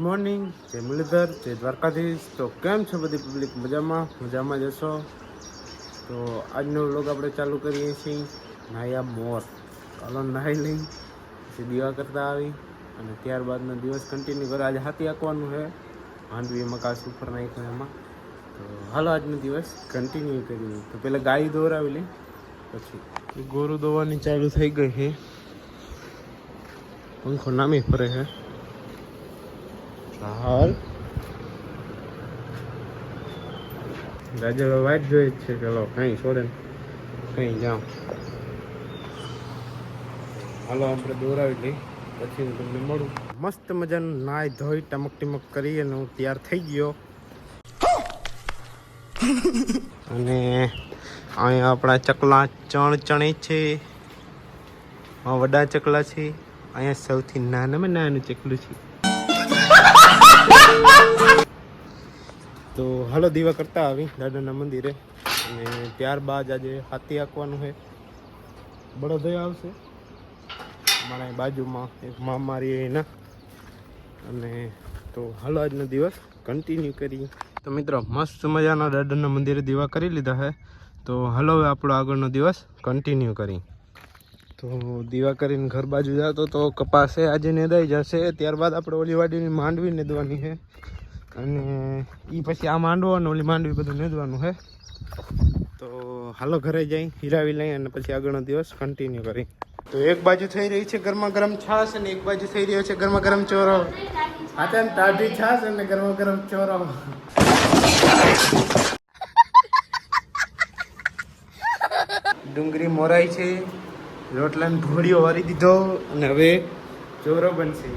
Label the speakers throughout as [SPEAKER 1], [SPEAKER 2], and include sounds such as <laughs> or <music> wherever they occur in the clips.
[SPEAKER 1] Morning જય મુરલીધર, જય દ્વારકાધીશ. તો કેમ છો બધી પબ્લિક મજામાં? મજામાં જશો તો આજનો વ્લોગ આપણે ચાલુ કરીએ છીએ, નાયા મોર. ચાલો નાહી લઈ, પછી દીવા કરતા આવી અને ત્યારબાદનો દિવસ કન્ટિન્યુ કરે. આજે હાથી આંકવાનું છે માંડવી મકાસ ઉપર નાખ્યું એમાં. તો હાલો આજનો દિવસ કન્ટિન્યુ કરીએ. તો પહેલાં ગાય દોરાવી લઈ, પછી ગોરું દોવાની ચાલુ થઈ ગઈ છે. પંખો નામી ફરે છે. હાલ. રાજા વાઈટ જોઈએ છે ચલો કઈ છોડે કઈ જાઉં હાલો, આપણે દોરાવી લઈ પછી હું તમને મળું. મસ્ત મજાનું નાય ધોઈ ટમક ટીમક કરી અને હું તૈયાર થઈ ગયો. અને અહીંયા આપણા ચકલા ચણ ચણે છે. વડા ચકલા છે. અહીંયા સૌથી નાનામાં નાનું ચકલું છે. તો હાલો દીવા કરતા આવી દાદાના મંદિરે. અને ત્યારબાદ આજે હાથી આંકવાનું છે. બળદય આવશે. મારા બાજુમાં એક મામારી એના અને તો હાલો આજનો દિવસ કન્ટિન્યુ કરીએ. તો મિત્રો, મસ્ત મજાના દાદાના મંદિરે દીવા કરી લીધા છે. તો હાલો હવે આપણો આગળનો દિવસ કન્ટિન્યુ કરી તો દીવા કરીને ઘર બાજુ જતો તો કપાસે આજે નેદાઈ જશે. ત્યારબાદ આપણે ઓલીવાડીની માંડવી નેદવાની છે. અને એ પછી આ માંડવો અને ઓલી માંડવી બધું નોંધવાનું છે તો હાલો ઘરે જઈ, હીરાવી લઈ અને પછી આગળનો દિવસ કન્ટિન્યુ કરી. તો એક બાજુ થઈ રહી છે ગરમા ગરમ છાશ અને એક બાજુ થઈ રહ્યો છે ગરમા ગરમ ચોરો. હાથે તાઢી છાશ અને ગરમા ગરમ ચોરો. ડુંગળી મોરાઈ છે, રોટલાને ભોળીઓ વારી દીધો અને હવે ચોરો બનશે.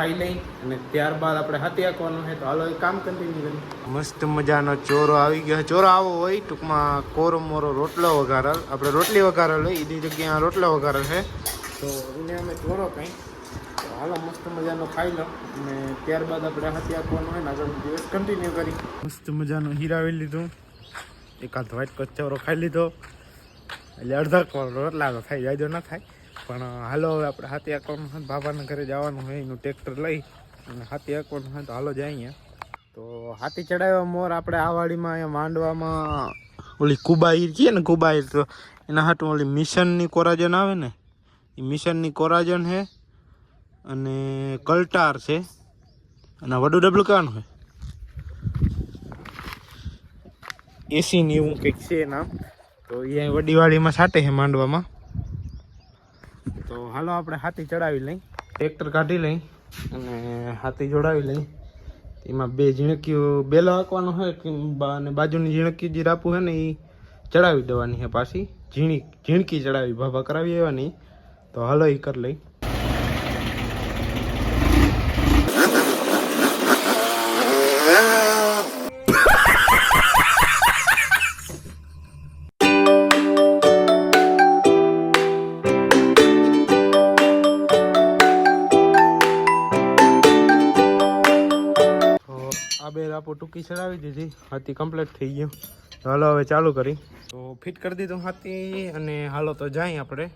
[SPEAKER 1] ખાઈ લઈ અને ત્યારબાદ આપણે હાથી આંકવાનું છે તો હાલો એ કામ કન્ટિન્યુ કરી મસ્ત મજાનો ચોરો આવી ગયો ચોરો આવો હોય ટૂંકમાં કોરો મોરો રોટલો વઘારેલ. આપણે રોટલી વઘારેલ હોય એની જગ્યાએ રોટલો વઘારેલ છે. તો એને અમે ચોરો કંઈ. તો હાલો મસ્ત મજાનો ખાઈ લો અને ત્યારબાદ આપણે હાથી આપવાનું હોય ને આગળ દિવસ કન્ટિન્યુ કરી મસ્ત મજાનો હીરાવી લીધું. એકાદ વ્હાઈટ કચોરો ખાઈ લીધો. એટલે અડધા કોરો રોટલા તો થાય જાજો ના થાય પણ હાલો હવે આપણે હાથી આંકવાનું હોય બાબાના ઘરે જવાનું હોય, એનું ટ્રેક્ટર લઈ અને હાથી આંકવાનું હોય તો હાલો જઈએ તો હાથી ચડાવ્યા મોર આપણે આ વાડીમાં, અહીંયા માંડવામાં. ઓલી કુબાઈર કહીએ ને, કુબાઈર તો એના હાટું ઓલી મિશનની કોરાજન આવે ને, એ મિશનની કોરાજન છે અને કલ્ટાર છે અને વડું ડબલું કાન હોય એસી ની એવું કંઈક છે નામ તો એ વડીવાળીમાં સાટે છે માંડવામાં. તો હાલો આપણે હાથી ચડાવી લઈ. ટ્રેક્ટર કાઢી લઈ અને હાથી જોડાવી લઈ. એમાં બે ઝીણકીઓ, બેલો હાંકવાનો હોય અને બાજુની ઝીણકી જે રાખવું હોય ને એ ચડાવી દેવાની છે પાછી. ઝીણી ઝીણકી ચડાવી, ભાભા કરાવી આવવાની તો હાલો એ કરી લઈ. ટૂંકી ચડાવી દીધી. હાથી કમ્પ્લીટ થઈ ગયું. હાલો, હવે ચાલુ કરી. તો ફિટ કરી દીધું હાથી અને હાલો તો જાય આપણે.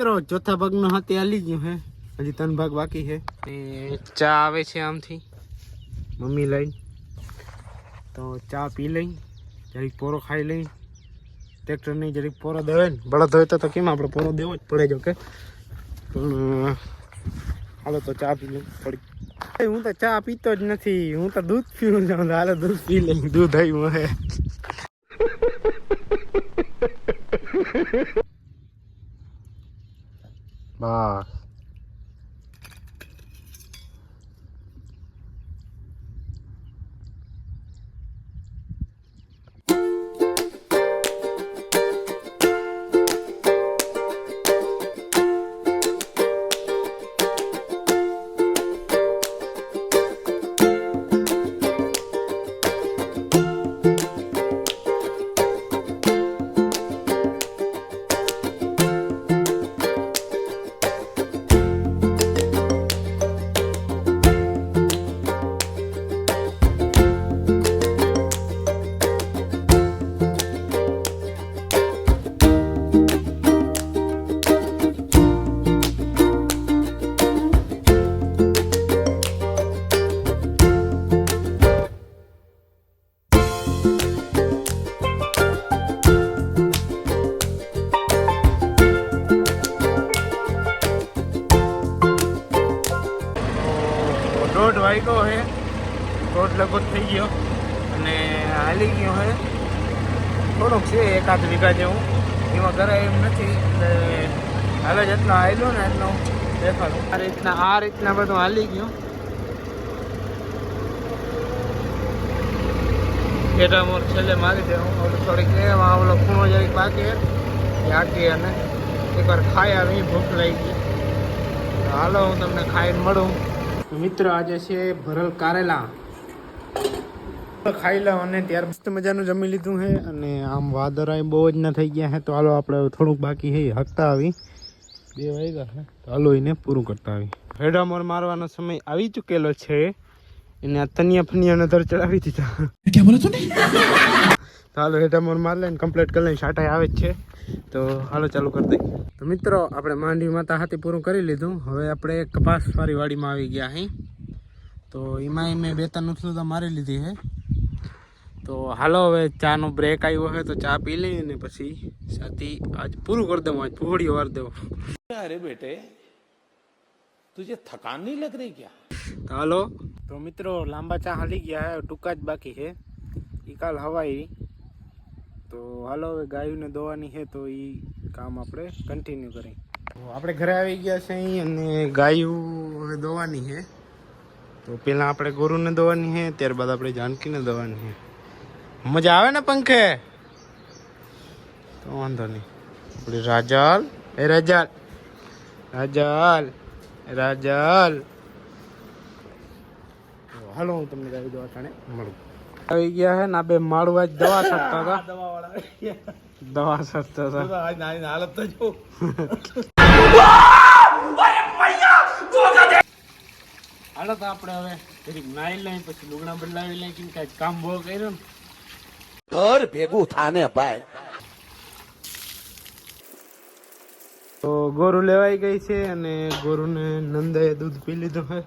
[SPEAKER 1] મિત્રો, ચોથા ભાગનો હાથે હાલી ગયો હે. હજી ત્રણ ભાગ બાકી છે. ને ચા આવે છે આમથી. મમ્મી લઈ તો ચા પી લઈ જરીક પોરો ખાઈ લઈ ટ્રેક્ટર નહીં જરીક પોરો દેવે ને. બળદ હોય તો તો કેમ આપણે પોરો દેવો જ પડે જો કે પણ હાલો તો ચા પી લઈ થોડીક. હું તો ચા પીતો જ નથી. હું તો દૂધ પીવું છું. હાલો દૂધ પી લઈ દૂધ આવ્યું હે. બસ વીઘા જેવું. એમાં કરાય એમ નથી. એટલે હાલે જેટલો હાલ્યો ને એટલો દેખાડું. આ રીતના આ રીતના બધું હાલી ગયું. ઘેટા મોર છેલ્લે મારી દેવું ઓલું થોડીક એમાં ઓલો ખૂણો જરીક બાકી એ અને એકવાર ખાઈ આવી ભૂખ લાગી ગઈ. હાલો, હું તમને ખાઈને મળું. મિત્ર, આજે છે ભરલ કારેલા. ખાઈ લઉં અને ત્યાર મસ્ત મજાનું જમી લીધું છે અને આમ વાદરાય બહુ જ ના થઈ ગયા છે તો હાલો આપણે થોડુંક બાકી છે હકતા આવી. બે વાગ્યા છે તો હાલો એને પૂરું કરતા આવી. હેડામોર મારવાનો સમય આવી ચૂકેલો છે. એને આ તનિયા ફનિયા નજર ચડાવી દીધા.
[SPEAKER 2] ક્યાં બોલો તું
[SPEAKER 1] તો હાલો હેડામોર માર લઈને કમ્પ્લીટ કરી લઈને શાટાઈ આવે જ છે. તો હાલો ચાલુ કરી દઈએ. તો મિત્રો આપણે માંડવી માતા હાથી પૂરું કરી લીધું. હવે આપણે કપાસ કપાસવાળી વાડીમાં આવી ગયા અહીં તો એમાં મેં બે ત્રણ ઉથલું તો મારી લીધી હે. તો હાલો હવે ચાનો બ્રેક આવ્યો હોય તો ચા પી લઈએ ને પછી સાથી આજ પૂરું કરી દઉં આજ પૂરી વાર
[SPEAKER 2] દેવો. અરે બેટે તુજે થકાન નહીં લગ રહી
[SPEAKER 1] ક્યાં? હાલો. તો મિત્રો લાંબા ચા હાલી ગયા હે ટૂંકા જ બાકી છે. એ કાલ હવાઈ. તો હાલો હવે ગાયુંને દોવાની છે તો એ કામ આપણે કન્ટિન્યુ કરી આપણે ઘરે આવી ગયા છે અહીં અને ગાયું દોવાની છે. તો પેલા આપણે ગુરુને દોવાની હે ત્યારબાદ આપણે જાનકીને દોવાની છે. મજા આવે ને પંખે? તો વાંધો નહીં. આપણે રાજલ. એ રાજલ. રાજલ. રાજલ. હાલો હું તમને ગાવી દવા ટાણે. મળું. આવી ગયા હે ના બે માળવા જ દવા <laughs> છટતા હતા. દવા છટતા હતા.
[SPEAKER 2] નાની હાલત તો
[SPEAKER 1] જો હાલત આપણે હવે નાઈ લઈ પછી લુગડા બદલાવી લઈ કે કાંઈ કામ બહુ કર્યું ને.
[SPEAKER 2] ઘર ભેગું થાને ભાઈ.
[SPEAKER 1] તો ગોરુ લેવાઈ ગઈ છે અને ગોરુને નંદાએ દૂધ પી લીધું હે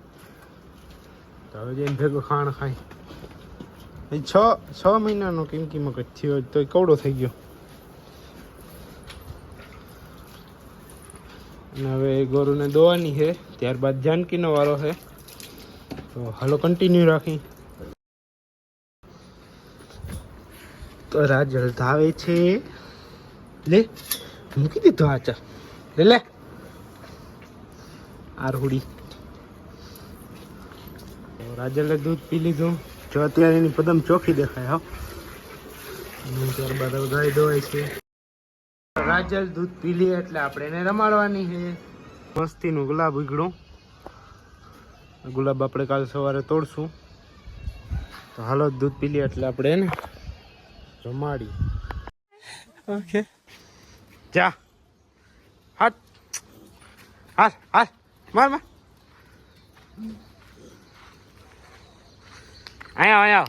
[SPEAKER 1] તો હવે જઈને ભેગું ખાણ ખાય એ છ છ મહિનાનો કિંમકી મગજ થયો તો એ કવડો થઈ ગયો. અને હવે ગોરુને દોવાની છે, ત્યારબાદ જાનકીનો વારો છે. તો હાલો કન્ટિન્યુ રાખી તો રાજલ ધાવે છે. લે, મૂકી દીધો આ ચા લે લે. આરહુડી. રાજલે દૂધ પી લીધું. જો અત્યારે એની પદમ ચોખ્ખી દેખાય, હા. ત્યારબાદ ગાય દોવાય છે. રાજલ દૂધ પી લે એટલે આપણે એને રમાડવાની છે. મસ્તીનું ગુલાબ ઉગડું. ગુલાબ આપણે કાલ સવારે તોડશું. તો હાલો દૂધ પી લઈએ એટલે આપણે એને રમાડી. ઓકે. જા. હાથ હાલ હાલ. માર માર. અહીંયા આવ.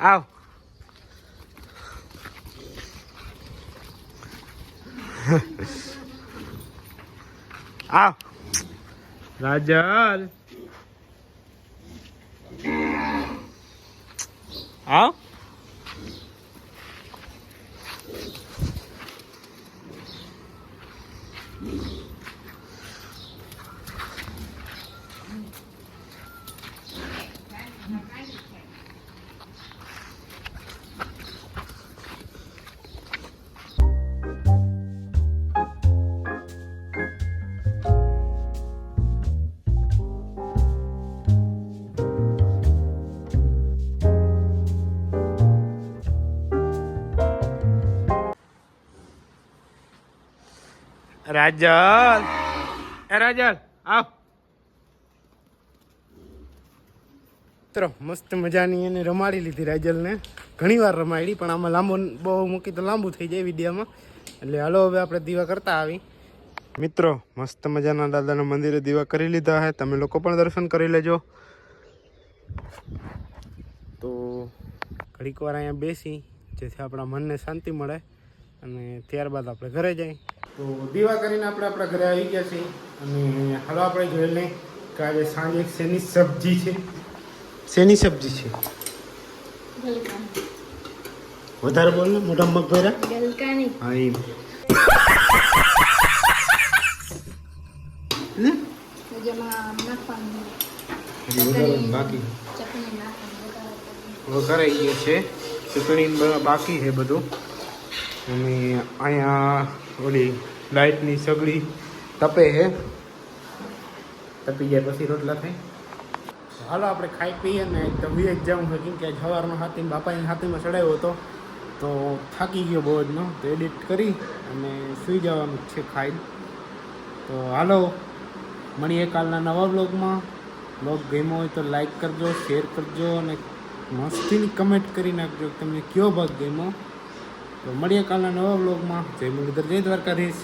[SPEAKER 1] આવ. આવ. રાજલ. આવ. રાજલ. એ રાજલ, આવ. મિત્રો મસ્ત મજાની એને રમાડી લીધી રાજલને. ઘણી વાર રમાડી, પણ આમાં લાંબુ બહુ મૂકી તો લાંબુ થઈ જાય વિડીયોમાં એટલે હાલો, હવે આપણે દીવા કરતા આવી. મિત્રો, મસ્ત મજાના દાદાના મંદિરે દીવા કરી લીધા છે તમે લોકો પણ દર્શન કરી લેજો. તો ઘડીક વાર અહીંયા બેસી, જેથી આપણા મનને શાંતિ મળે અને ત્યારબાદ આપણે ઘરે જઈએ તો દીવા કરીને આપણે આપણા ઘરે આવી ગયા છીએ અને હાલો આપણે જોઈ લઈએ કે આજે સાંજે શેની સબ્જી છે. શેની સબ્જી છે? વધારે બોલ ને મોટા મગ ભર્યા? હા એમ. બાકી. વઘારાઈ ગયું છે. ચટણી બાકી છે બધું. અને અહીંયા ઓલી લાઇટની સગડી તપે હે. તપી જાય પછી રોટલા થાય. હાલો આપણે ખાઈ પીએ ને તબી જ જાઉં છે. કેમ કે સવારનો હાથી બાપાની હાથીમાં ચડાવ્યો હતો. તો થાકી ગયો બહુ જનો તો એડિટ કરી અને સૂઈ જવાનું છે ખાઈ. તો હાલો, મળીએ કાલના નવા બ્લોગમાં બ્લોગ ગમ્યો હોય તો લાઈક કરજો, શેર કરજો અને મસ્તીની કમેન્ટ કરી નાખજો તમને કયો ભાગ ગમ્યો. તો મળીએ કાલના નવા બ્લોગમાં જય મુરલીધર જય દ્વારકાધીશ.